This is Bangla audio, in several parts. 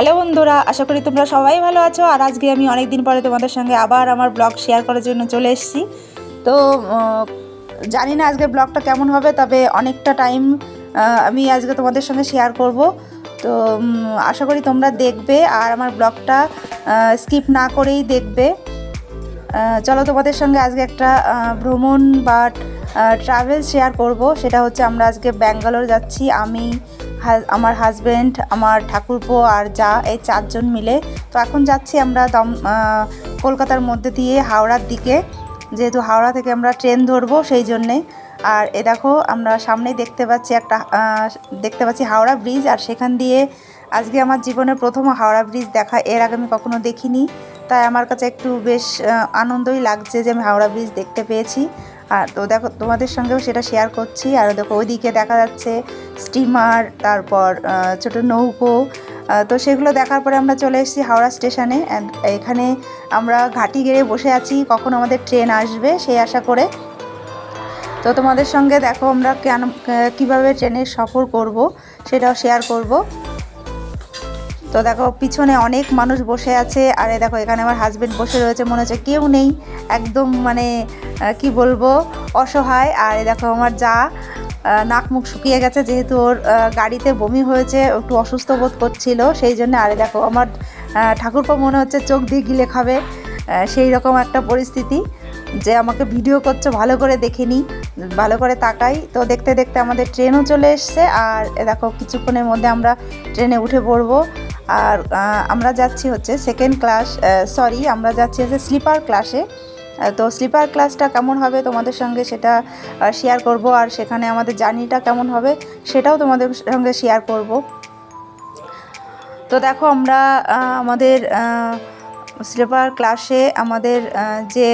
হ্যালো বন্ধুরা, আশা করি তোমরা সবাই ভালো আছো। আর আজকে আমি অনেক দিন পরে তোমাদের সঙ্গে আবার আমার ব্লগ শেয়ার করার জন্য চলে এসেছি। তো জানি না আজকে ব্লগটা কেমন হবে, তবে অনেকটা টাইম আমি আজকে তোমাদের সঙ্গে শেয়ার করব। তো আশা করি তোমরা দেখবে, আর আমার ব্লগটা স্কিপ না করেই দেখবে। চলো তোমাদের সঙ্গে আজকে একটা ভ্রমণ বা ট্রাভেল শেয়ার করব। সেটা হচ্ছে আমরা আজকে ব্যাঙ্গালোর যাচ্ছি। আমি আমার হাজব্যান্ড আমার ঠাকুরপো আর যা, এই চারজন মিলে। তো এখন যাচ্ছি আমরা দম কলকাতার মধ্যে দিয়ে হাওড়ার দিকে। যেহেতু হাওড়া থেকে আমরা ট্রেন ধরবো সেই জন্যে। আর এ দেখো, আমরা সামনেই দেখতে পাচ্ছি একটা দেখতে পাচ্ছি হাওড়া ব্রিজ আর সেখান দিয়ে আজকে আমার জীবনের প্রথম হাওড়া ব্রিজ দেখা। এর আগে আমি কখনো দেখিনি। তাই আমার কাছে একটু বেশ আনন্দই লাগছে যে আমি হাওড়া ব্রিজ দেখতে পেয়েছি। আর তো দেখো, তোমাদের সঙ্গেও সেটা শেয়ার করছি। আর দেখো, ওইদিকে দেখা যাচ্ছে স্টিমার তারপর ছোট নৌকো তো সেগুলো দেখার পরে আমরা চলে এসেছি হাওড়া স্টেশনে এখানে আমরা ঘাটি গেড়ে বসে আছি, কখন আমাদের ট্রেন আসবে, সেই আশা করে। তো তোমাদের সঙ্গে দেখো আমরা কেন কীভাবে ট্রেনের সফর করব, সেটাও শেয়ার করব। তো দেখো, পিছনে অনেক মানুষ বসে আছে। আর দেখো, এখানে আমার হাজব্যান্ড বসে রয়েছে, মনে হচ্ছে কেউ নেই। একদম মানে কি বলব, অসহায়। আর দেখো, আমার যা নাক মুখ শুকিয়ে গেছে, যেহেতু ওর গাড়িতে বমি হয়েছে একটু অসুস্থ বোধ করছিল, সেই জন্য। আরে দেখো, আমার ঠাকুরপো মনে হচ্ছে চোখ দিয়ে গিলে খাবে সেই রকম একটা পরিস্থিতি। যে আমাকে ভিডিও করছ, ভালো করে দেখে নিই ভালো করে তাকাই। তো দেখতে দেখতে আমাদের ট্রেনও চলে এসছে, আর দেখো কিছুক্ষণের মধ্যে আমরা ট্রেনে উঠে পড়ব। আর আমরা যাচ্ছি হচ্ছে সেকেন্ড ক্লাস সরি আমরা যাচ্ছি হচ্ছে স্লিপার ক্লাসে তো স্লিপার ক্লাসটা কেমন হবে তোমাদের সঙ্গে সেটা শেয়ার করব, আর সেখানে আমাদের জার্নিটা কেমন হবে সেটাও তোমাদের সঙ্গে শেয়ার করব। তো দেখো আমরা আমাদের স্লিপার ক্লাসে আমাদের যে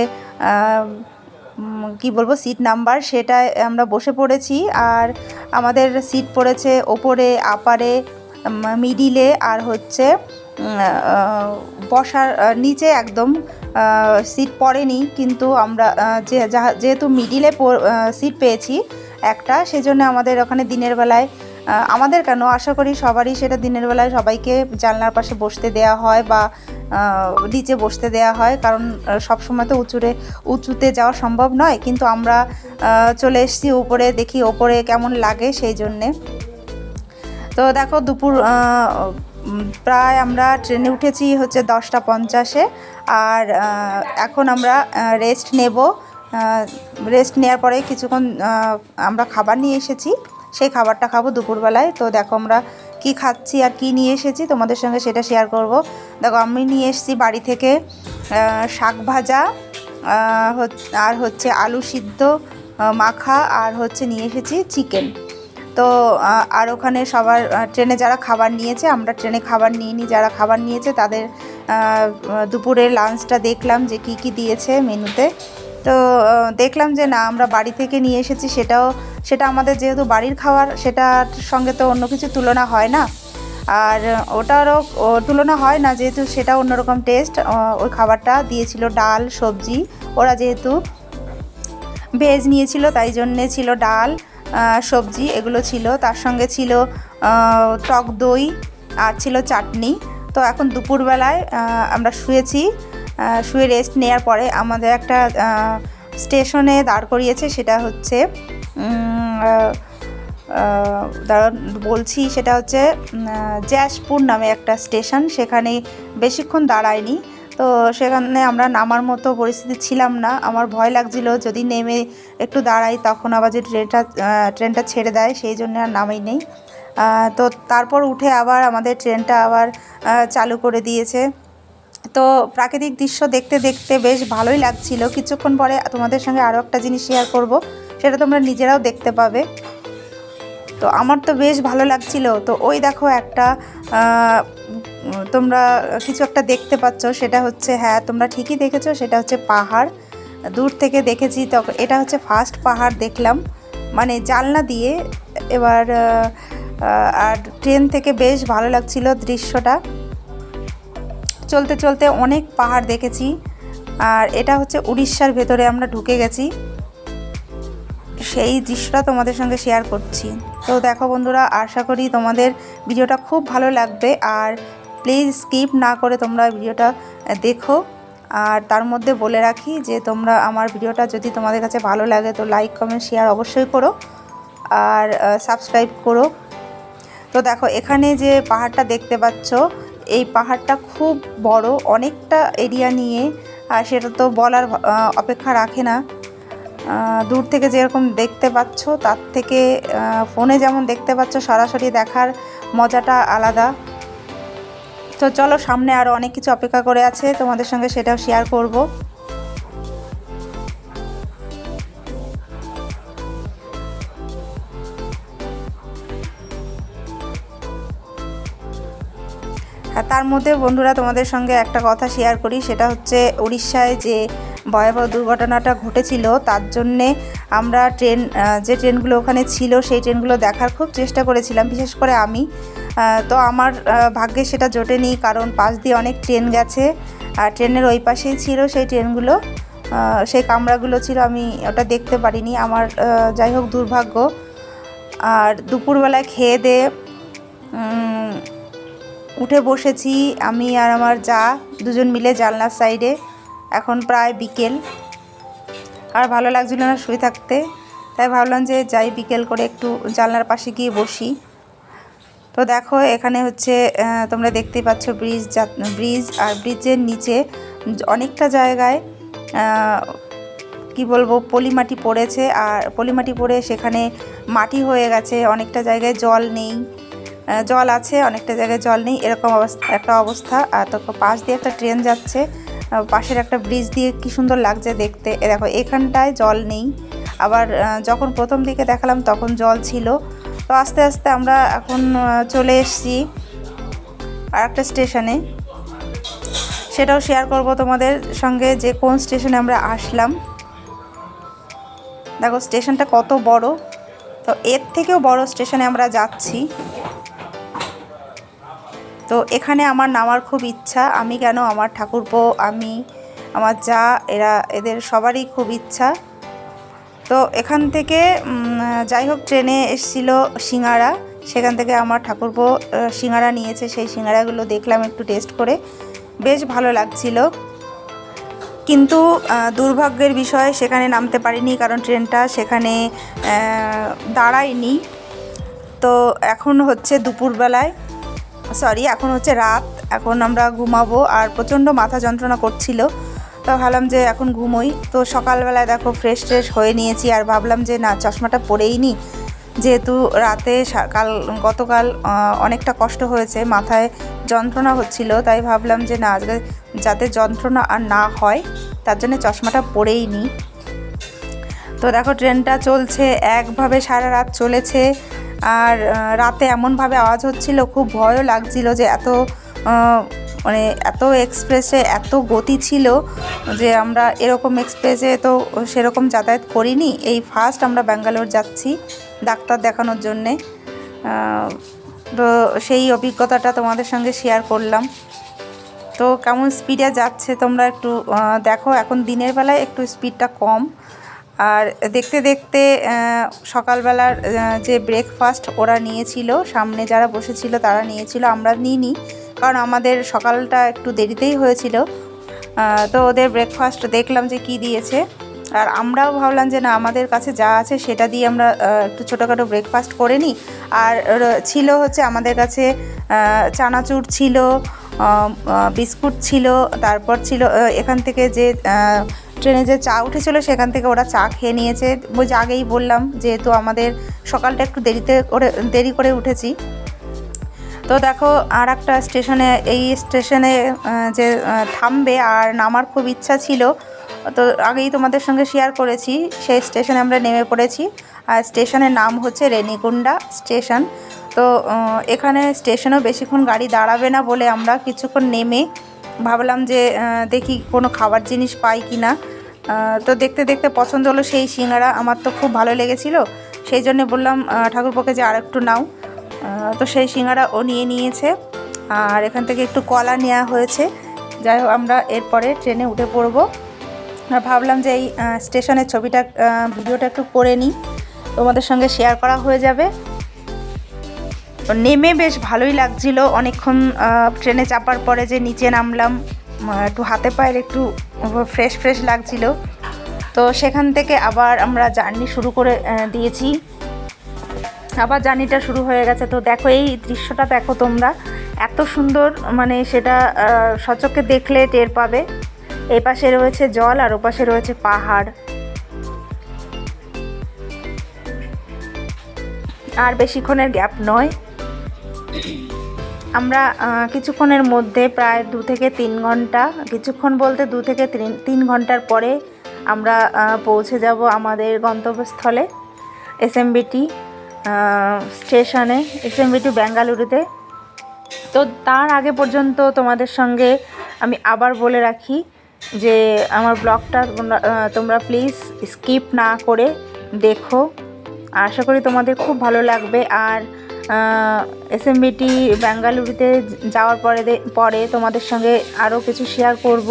কি বলব সিট নাম্বার সেটায় আমরা বসে পড়েছি। আর আমাদের সিট পড়েছে ওপরে, আপারে মিডিলে আর হচ্ছে বসার নিচে একদম সিট পড়েনি। কিন্তু আমরা যে যাহা- যেহেতু মিডিলে সিট পেয়েছি একটা, সেজন্য আমাদের ওখানে দিনের বেলায় আমাদের কেন? আশা করি সবারই সেটা দিনের বেলায় সবাইকে জানলার পাশে বসতে দেওয়া হয় বা নিচে বসতে দেওয়া হয়, কারণ সব সময় তো উঁচুরে, উঁচুতে যাওয়া সম্ভব নয়, কিন্তু আমরা চলে এসেছি উপরে, দেখি ওপরে কেমন লাগে সেই জন্যে। তো দেখো, দুপুর প্রায় আমরা ট্রেনে উঠেছি হচ্ছে দশটা পঞ্চাশে, আর এখন আমরা রেস্ট নেব। রেস্ট নেওয়ার পরে কিছুক্ষণ আমরা খাবার নিয়ে এসেছি, সেই খাবারটা খাব দুপুরবেলায়। তো দেখো, আমরা কি খাচ্ছি আর কি নিয়ে এসেছি তোমাদের সঙ্গে সেটা শেয়ার করব। দেখো, আমি নিয়ে এসেছি বাড়ি থেকে শাক ভাজা আর হচ্ছে আলু সিদ্ধ মাখা, আর হচ্ছে নিয়ে এসেছি চিকেন তো আর ওখানে সবার ট্রেনে যারা খাবার নিয়েছে, আমরা ট্রেনে খাবার নিইনি, যারা খাবার নিয়েছে তাদের দুপুরের লাঞ্চটা দেখলাম যে কি কি দিয়েছে মেনুতে তো দেখলাম যে না, আমরা বাড়ি থেকে নিয়ে এসেছি সেটাও, সেটা আমাদের যেহেতু বাড়ির খাবার, সেটার সঙ্গে তো অন্য কিছু তুলনা হয় না। আর ওটারও তুলনা হয় না, যেহেতু সেটা অন্যরকম টেস্ট ওই খাবারটা দিয়েছিল ডাল, সবজি, ওরা যেহেতু ভেজ নিয়েছিল, তাই জন্যে ছিল ডাল সবজি, এগুলো ছিল। তার সঙ্গে ছিল টক দই, আর ছিল চাটনি। তো এখন দুপুরবেলায় আমরা শুয়েছি শুয়ে রেস্ট নেওয়ার পরে আমাদের একটা স্টেশনে দাঁড় করিয়েছে, সেটা হচ্ছে বলছি, সেটা হচ্ছে জ্যাসপুর নামে একটা স্টেশন সেখানে বেশিক্ষণ দাঁড়ায়নি। তো সেখানে আমরা নামার মতো পরিস্থিতি ছিলাম না। আমার ভয় লাগছিল, যদি নেমে একটু দাঁড়াই, তখন আবার যে ট্রেনটা ট্রেনটা ছেড়ে দেয়, সেই জন্য আর নামাই নেই। তো তারপর উঠে আবার আমাদের ট্রেনটা আবার চালু করে দিয়েছে। তো প্রাকৃতিক দৃশ্য দেখতে দেখতে বেশ ভালোই লাগছিল। কিছুক্ষণ পরে তোমাদের সঙ্গে আরও একটা জিনিস শেয়ার করব, সেটা তোমরা নিজেরাও দেখতে পাবে। তো আমার তো বেশ ভালো লাগছিল। তো ওই দেখো একটা তোমরা কিছু একটা দেখতে পাচ্ছ, সেটা হচ্ছে হ্যাঁ তোমরা ঠিকই দেখেছ, সেটা হচ্ছে পাহাড়। দূর থেকে দেখেছি তখন এটা হচ্ছে ফার্স্ট পাহাড় দেখলাম। মানে জানলা দিয়ে এবার আর ট্রেন থেকে বেশ ভালো লাগছিল দৃশ্যটা। চলতে চলতে অনেক পাহাড় দেখেছি। আর এটা হচ্ছে উড়িষ্যার ভেতরে আমরা ঢুকে গেছি। সেই দৃশ্যটা তোমাদের সঙ্গে শেয়ার করছি। তো দেখো বন্ধুরা, আশা করি তোমাদের ভিডিওটা খুব ভালো লাগবে। আর প্লিজ স্কিপ না করে তোমরা ভিডিওটা দেখো। আর তার মধ্যে বলে রাখি যে তোমরা আমার ভিডিওটা যদি তোমাদের কাছে ভালো লাগে তো লাইক কমেন্ট শেয়ার অবশ্যই করো। আর সাবস্ক্রাইব করো। তো দেখো, এখানে যে পাহাড়টা দেখতে পাচ্ছ এই পাহাড়টা খুব বড়, অনেকটা এরিয়া নিয়ে, আর সেটা তো বলার অপেক্ষা রাখে না। দূর থেকে যেরকম দেখতে পাচ্ছ, তার থেকে ফোনে যেমন দেখতে পাচ্ছ, সরাসরি দেখার মজাটা আলাদা। তো চলো, সামনে আরও অনেক কিছু অপেক্ষা করে আছে, তোমাদের সঙ্গে সেটাও শেয়ার করব। তার মধ্যে বন্ধুরা তোমাদের সঙ্গে একটা কথা শেয়ার করি, সেটা হচ্ছে উড়িষ্যায় যে ভয়াবহ দুর্ঘটনাটা ঘটেছিল, তার জন্যে আমরা ট্রেন যে ট্রেনগুলো ওখানে ছিল, সেই ট্রেনগুলো দেখার খুব চেষ্টা করেছিলাম, বিশেষ করে আমি। তো আমার ভাগ্যে সেটা জোটেনি, কারণ পাশ দিয়ে অনেক ট্রেন গেছে, আর ট্রেনের ওই পাশেই ছিল সেই ট্রেনগুলো। সেই কামরাগুলো ছিল, আমি ওটা দেখতে পারিনি, আমার যাই হোক দুর্ভাগ্য। আর দুপুরবেলায় খেয়ে দিয়ে উঠে বসেছি, আমি আর আমার যা, দুজন মিলে জানলার সাইডে। এখন প্রায় বিকেল। আর ভালো লাগছিল না শুয়ে থাকতে। তাই ভাবলাম যে যাই বিকেল করে একটু জানলার পাশে গিয়ে বসি। তো দেখো, এখানে হচ্ছে তোমরা দেখতে পাচ্ছ ব্রিজ ব্রিজ আর ব্রিজের নিচে অনেকটা জায়গায় কি বলব, পলিমাটি পড়েছে। আর পলিমাটি পড়ে সেখানে মাটি হয়ে গেছে, অনেকটা জায়গায় জল নেই। জল আছে, অনেকটা জায়গায় জল নেই, এরকম অবস্থা, একটা অবস্থা। আর তো পাশ দিয়ে একটা ট্রেন যাচ্ছে পাশের একটা ব্রিজ দিয়ে কি সুন্দর লাগছে দেখতে। এ দেখো, এখানটায় জল নেই। আবার যখন প্রথম দিকে দেখালাম, তখন জল ছিল। তো আস্তে আস্তে আমরা এখন চলে এসেছি আর একটা স্টেশনে সেটাও শেয়ার করব তোমাদের সঙ্গে যে কোন স্টেশনে আমরা আসলাম। দেখো স্টেশনটা কত বড়। তো এর থেকেও বড় স্টেশনে আমরা যাচ্ছি। তো এখানে আমার নামার খুব ইচ্ছা। আমি কেন আমার ঠাকুরপো? আমি, আমার যা, এরা, এদের সবারই খুব ইচ্ছা। তো এখান থেকে যাই হোক, ট্রেনে এসেছিল সিঙ্গারা। সেখান থেকে আমার ঠাকুরপো সিঙ্গারা নিয়েছে। সেই সিঙ্গারাগুলো দেখলাম একটু টেস্ট করে। বেশ ভালো লাগছিল। কিন্তু দুর্ভাগ্যের বিষয়, সেখানে নামতে পারিনি কারণ ট্রেনটা সেখানে দাঁড়ায়নি। তো এখন হচ্ছে দুপুরবেলায়। সরি এখন হচ্ছে রাত, এখন আমরা ঘুমাবো আর প্রচণ্ড মাথা যন্ত্রণা করছিল। তো ভাবলাম যে এখন ঘুমোই। তো সকালবেলায় দেখো ফ্রেশ ট্রেশ হয়ে নিয়েছি আর ভাবলাম যে না, চশমাটা পরেই নি। যেহেতু রাতে কাল, গতকাল অনেকটা কষ্ট হয়েছে, মাথায় যন্ত্রণা হচ্ছিল, তাই ভাবলাম যে না, আজকে যাতে যন্ত্রণা আর না হয়, তার জন্য চশমাটা পরেই নিই তো দেখো, ট্রেনটা চলছে, একভাবে সারা রাত চলেছে। আর রাতে এমনভাবে আওয়াজ হচ্ছিল, খুব ভয়ও লাগছিল যে এত মানে এত এক্সপ্রেসে এত গতি ছিল যে আমরা এরকম এক্সপ্রেসে তো সেরকম যাতায়াত করিনি। এই ফার্স্ট আমরা ব্যাঙ্গালোর যাচ্ছি ডাক্তার দেখানোর জন্যে। তো সেই অভিজ্ঞতাটা তোমাদের সঙ্গে শেয়ার করলাম। তো কেমন স্পিডে যাচ্ছে তোমরা একটু দেখো, এখন দিনের বেলায় একটু স্পিডটা কম। আর দেখতে দেখতে সকালবেলার যে ব্রেকফাস্ট ওরা নিয়েছিল, সামনে যারা বসেছিল তারা নিয়েছিল, আমরা নিইনি, কারণ আমাদের সকালটা একটু দেরিতেই হয়েছিল। তো ওদের ব্রেকফাস্ট দেখলাম যে কি দিয়েছে। আর আমরাও ভাবলাম যে না, আমাদের কাছে যা আছে সেটা দিয়ে আমরা একটু ছোটোখাটো ব্রেকফাস্ট করে নিই। আর ছিল হচ্ছে আমাদের কাছে চানাচুর ছিল বিস্কুট ছিল, তারপর ছিল এখান থেকে যে ট্রেনে যে চা উঠেছিল, সেখান থেকে ওরা চা খেয়ে নিয়েছে। ওই যে আগেই বললাম, যেহেতু আমাদের সকালটা একটু দেরিতে করে, দেরি করে উঠেছি। তো দেখো আর একটা স্টেশনে, এই স্টেশনে যে থামবে আর নামার খুব ইচ্ছা ছিল, তো আগেই তোমাদের সঙ্গে শেয়ার করেছি, সেই স্টেশনে আমরা নেমে পড়েছি। আর স্টেশনের নাম হচ্ছে রেনিকুন্ডা স্টেশন। তো এখানে স্টেশনেও বেশিক্ষণ গাড়ি দাঁড়াবে না বলে আমরা কিছুক্ষণ নেমে ভাবলাম যে দেখি কোনো খাবার জিনিস পাই কি না। তো দেখতে দেখতে পছন্দ হলো সেই সিঙ্গারা। আমার তো খুব ভালো লেগেছিল। সেই জন্য বললাম ঠাকুরপোকে যে আর একটু নাও তো সেই সিঙ্গারা ও নিয়ে নিয়েছে। আর এখান থেকে একটু কলা নেওয়া হয়েছে। যাই হোক, আমরা এরপরে ট্রেনে উঠে পড়ব। আর ভাবলাম যে এই স্টেশনের ছবিটা ভিডিওটা একটু করে নিই। তোমাদের সঙ্গে শেয়ার করা হয়ে যাবে। নেমে বেশ ভালোই লাগছিল। অনেকক্ষণ ট্রেনে চাপার পরে যে নিচে নামলাম একটু হাতে পায়ের একটু ফ্রেশ ফ্রেশ লাগছিল। তো সেখান থেকে আবার আমরা জার্নি শুরু করে দিয়েছি। আবার জার্নিটা শুরু হয়ে গেছে। তো দেখো এই দৃশ্যটা দেখো তোমরা। এত সুন্দর মানে সেটা আহ, সচক্ষে দেখলে টের পাবে। এই পাশে রয়েছে জল আর ওপাশে রয়েছে পাহাড়। আর বেশিক্ষণের গ্যাপ নয়। আমরা কিছুক্ষণের মধ্যে প্রায় দু থেকে তিন ঘণ্টা, কিছুক্ষণ বলতে দু থেকে তিন ঘণ্টার পরে আমরা পৌঁছে যাব আমাদের গন্তব্যস্থলে এসএমবিটি স্টেশনে এসএমবিটি বেঙ্গালুরুতে তো তার আগে পর্যন্ত তোমাদের সঙ্গে আমি আবার বলে রাখি যে আমার ব্লগটা তোমরা প্লিজ স্কিপ না করে দেখো। আশা করি তোমাদের খুব ভালো লাগবে। আর এসএমবিটি বেঙ্গালুরুতে যাওয়ার পরে পরে তোমাদের সঙ্গে আরও কিছু শেয়ার করব।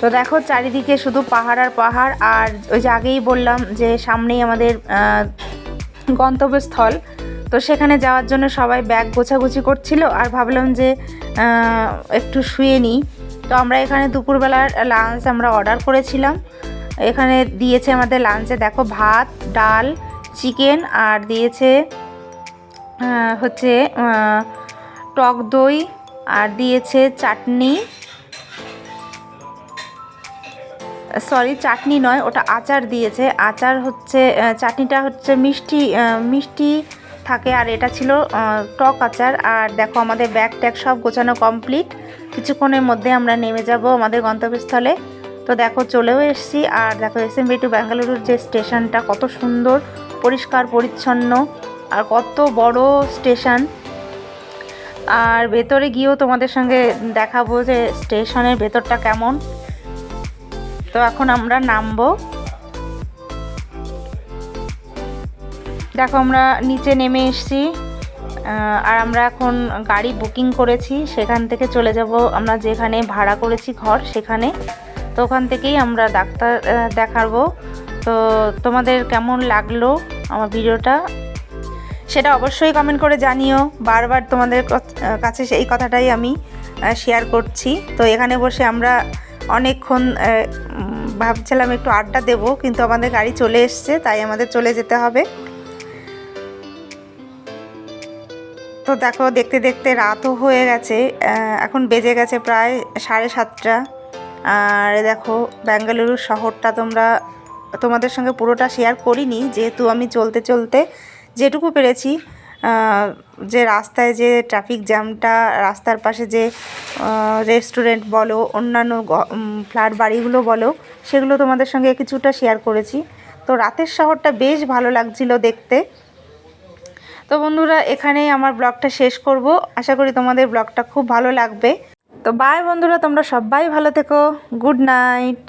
তো দেখো, চারিদিকে শুধু পাহাড় আর পাহাড়, আর ওই যে আগেই বললাম যে সামনেই আমাদের গন্তব্যস্থল। তো সেখানে যাওয়ার জন্য সবাই ব্যাগ গোছাগুছি করছিল, আর ভাবলাম যে একটু শুয়ে নিই। তো আমরা এখানে দুপুরবেলার লাঞ্চ আমরা অর্ডার করেছিলাম। এখানে দিয়েছে আমাদের লাঞ্চে দেখো, ভাত, ডাল চিকেন আর দিয়েছে হচ্ছে টক দই আর দিয়েছে চাটনি। সরি, চাটনি নয়, ওটা আচার দিয়েছে। আচার হচ্ছে চাটনিটা হচ্ছে মিষ্টি মিষ্টি থাকে আর এটা ছিল টক আচার। আর দেখো আমাদের ব্যাগ ট্যাগ সব গোছানো কমপ্লিট। কিছুক্ষণের মধ্যে আমরা নেমে যাব আমাদের গন্তব্যস্থলে। তো দেখো চলেও এসেছি। আর দেখো এস এম বি টু বেঙ্গালুরুর যে স্টেশনটা কত সুন্দর পরিষ্কার, পরিচ্ছন্ন আর কত বড় স্টেশন। আর ভেতরে গিয়েও তোমাদের সঙ্গে দেখাবো যে স্টেশনের ভেতরটা কেমন। তো এখন আমরা নামবো। দেখো আমরা নিচে নেমে এসেছি। আর আমরা এখন গাড়ি বুকিং করেছি। সেখান থেকে চলে যাব আমরা যেখানে ভাড়া করেছি ঘর, সেখানে। তো ওখান থেকেই আমরা ডাক্তার দেখাবো। তো তোমাদের কেমন লাগল আমার ভিডিওটা? সেটা অবশ্যই কমেন্ট করে জানিও। বারবার তোমাদের কাছে সেই কথাটাই আমি শেয়ার করছি। তো এখানে বসে আমরা অনেকক্ষণ ভাবছিলাম একটু আড্ডা দেব, কিন্তু আমাদের গাড়ি চলে এসছে, তাই আমাদের চলে যেতে হবে। তো দেখো, দেখতে দেখতে রাতও হয়ে গেছে এখন বেজে গেছে প্রায় সাড়ে সাতটা। আর দেখো বেঙ্গালুরু শহরটা তোমরা তোমাদের সঙ্গে পুরোটা শেয়ার করিনি, যেহেতু আমি চলতে চলতে যেটুকু পেরেছি যে রাস্তায় যে ট্রাফিক জ্যামটা রাস্তার পাশে যে রেস্টুরেন্ট বলো, অন্যান্য ফ্ল্যাট বাড়িগুলো বলো, সেগুলো তোমাদের সঙ্গে কিছুটা শেয়ার করেছি। তো রাতের শহরটা বেশ ভালো লাগছিল দেখতে। তো বন্ধুরা, এখানেই আমার ব্লগটা শেষ করব। আশা করি তোমাদের ব্লগটা খুব ভালো লাগবে। তো বাই বন্ধুরা, তোমরা সবাই ভালো থেকো। Good night